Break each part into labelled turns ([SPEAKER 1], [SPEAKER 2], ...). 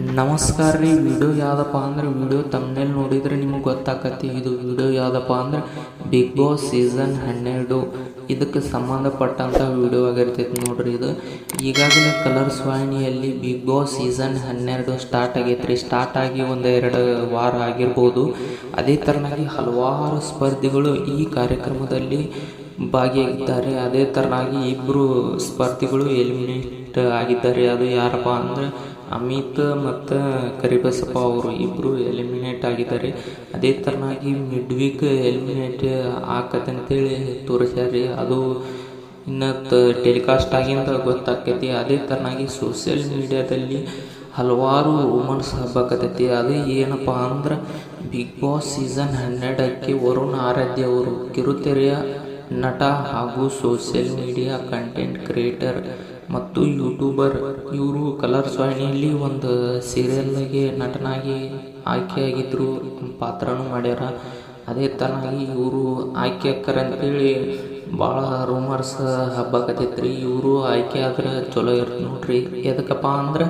[SPEAKER 1] ನಮಸ್ಕಾರ ರೀ ವಿಡಿಯೋ ಯಾವುದಪ್ಪ ಅಂದ್ರೆ ವಿಡಿಯೋ ತಮ್ಮನೇಲಿ ನೋಡಿದ್ರೆ ನಿಮಗೆ ಗೊತ್ತಾಕತಿ ಇದು ವಿಡಿಯೋ ಯಾವುದಪ್ಪ ಅಂದ್ರೆ ಬಿಗ್ ಬಾಸ್ ಸೀಸನ್ ಹನ್ನೆರಡು. ಇದಕ್ಕೆ ಸಂಬಂಧಪಟ್ಟಂಥ ವಿಡಿಯೋ ಆಗಿರ್ತೈತಿ ನೋಡ್ರಿ ಇದು. ಈಗಾಗಲೇ ಕಲರ್ಸ್ ವಾಹಿನಿಯಲ್ಲಿ ಬಿಗ್ ಬಾಸ್ ಸೀಸನ್ ಹನ್ನೆರಡು ಸ್ಟಾರ್ಟ್ ಆಗೈತೆ ರೀ ಸ್ಟಾರ್ಟ್ ಆಗಿ ಒಂದು ಎರಡು ವಾರ ಆಗಿರ್ಬೋದು. ಅದೇ ಥರನಾಗಿ ಹಲವಾರು ಸ್ಪರ್ಧಿಗಳು ಈ ಕಾರ್ಯಕ್ರಮದಲ್ಲಿ ಭಾಗಿಯಾಗಿದ್ದಾರೆ. ಅದೇ ಥರನಾಗಿ ಇಬ್ಬರು ಸ್ಪರ್ಧಿಗಳು ಎಲಿಮಿನೇಟ್ ಆಗಿದ್ದಾರೆ. ಅದು ಯಾರಪ್ಪ ಅಂದರೆ ಅಮಿತ್ ಮತ್ತು ಕರಿಬಸಪ್ಪ ಅವರು ಇಬ್ಬರು ಎಲಿಮಿನೇಟ್ ಆಗಿದ್ದಾರೆ. ಅದೇ ಥರನಾಗಿ ಮಿಡ್ ವೀಕ್ ಎಲಿಮಿನೇಟ್ ಆಗತ್ತೆ ಅಂತೇಳಿ ತೋರಿಸ್ಯಾರ ಅದು ಇನ್ನು ಟೆಲಿಕಾಸ್ಟ್ ಆಗಿಂದ ಗೊತ್ತಾಕೈತಿ. ಅದೇ ಥರನಾಗಿ ಸೋಷಿಯಲ್ ಮೀಡ್ಯಾದಲ್ಲಿ ಹಲವಾರು ವುಮನ್ಸ್ ಹಬ್ಬಕತ್ತೈತಿ ಅದು ಏನಪ್ಪ ಅಂದ್ರೆ ಬಿಗ್ ಬಾಸ್ ಸೀಸನ್ ಹನ್ನೆರಡಕ್ಕೆ ವರುಣ್ ಆರಾಧ್ಯ ಅವರು ಕಿರುತೆರೆಯ ನಟ ಹಾಗೂ ಸೋಷಿಯಲ್ ಮೀಡಿಯಾ ಕಂಟೆಂಟ್ ಕ್ರಿಯೇಟರ್ ಮತ್ತು ಯೂಟ್ಯೂಬರ್ ಇವರು ಕಲರ್ಸ್ ವಾಹಿನಿಯಲ್ಲಿ ಒಂದು ಸೀರಿಯಲ್ಗೆ ನಟನಾಗಿ ಆಯ್ಕೆಯಾಗಿದ್ದರು ಪಾತ್ರನೂ ಮಾಡ್ಯಾರ. ಅದೇ ಥರನಾಗಿ ಇವರು ಆಯ್ಕೆ ಆಕ್ಕಾರ ಅಂತೇಳಿ ಭಾಳ ರೂಮರ್ಸ್ ಹಬ್ಬಕತ್ತೈತ್ರಿ. ಇವರು ಆಯ್ಕೆ ಆದ್ರೆ ಚಲೋ ಇರುತ್ತೆ ನೋಡ್ರಿ. ಎದಕ್ಕಪ್ಪ ಅಂದ್ರೆ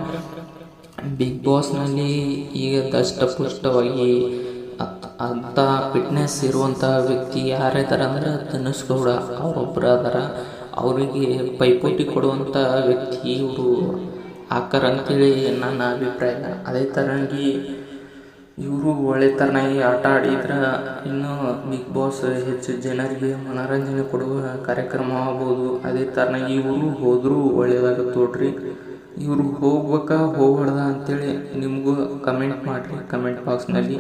[SPEAKER 1] ಬಿಗ್ ಬಾಸ್ನಲ್ಲಿ ಈಗ ದಷ್ಟಪುಷ್ಟವಾಗಿ ಅಂಥ ಫಿಟ್ನೆಸ್ ಇರುವಂಥ ವ್ಯಕ್ತಿ ಯಾರಿದ್ದಾರೆ ಅಂದ್ರೆ ಧನುಷ್ ಗೌಡ. ಅವರೊಬ್ಬರು ಅದಾರ. ಅವರಿಗೆ ಪೈಪೋಟಿ ಕೊಡುವಂಥ ವ್ಯಕ್ತಿ ಇವರು ಹಾಕರ್ ಅಂತೇಳಿ ನನ್ನ ಅಭಿಪ್ರಾಯ. ಅದೇ ಥರನಾಗಿ ಇವರು ಒಳ್ಳೆ ಥರನಾಗಿ ಆಟ ಆಡಿದ್ರೆ ಇನ್ನೂ ಬಿಗ್ ಬಾಸ್ ಹೆಚ್ಚು ಜನರಿಗೆ ಮನೋರಂಜನೆ ಕೊಡುವ ಕಾರ್ಯಕ್ರಮ ಆಗ್ಬೋದು. ಅದೇ ಥರನಾಗಿ ಇವರು ಹೋದರೂ ಒಳ್ಳೆಯದಾಗುತ್ತೆ ನೋಡ್ರಿ. ಇವರು ಹೋಗ್ಬೇಕಾ ಹೋಗ್ಬಾರ್ದ ಅಂತೇಳಿ ನಿಮಗೂ ಕಮೆಂಟ್ ಮಾಡಿರಿ ಕಮೆಂಟ್ ಬಾಕ್ಸ್ನಲ್ಲಿ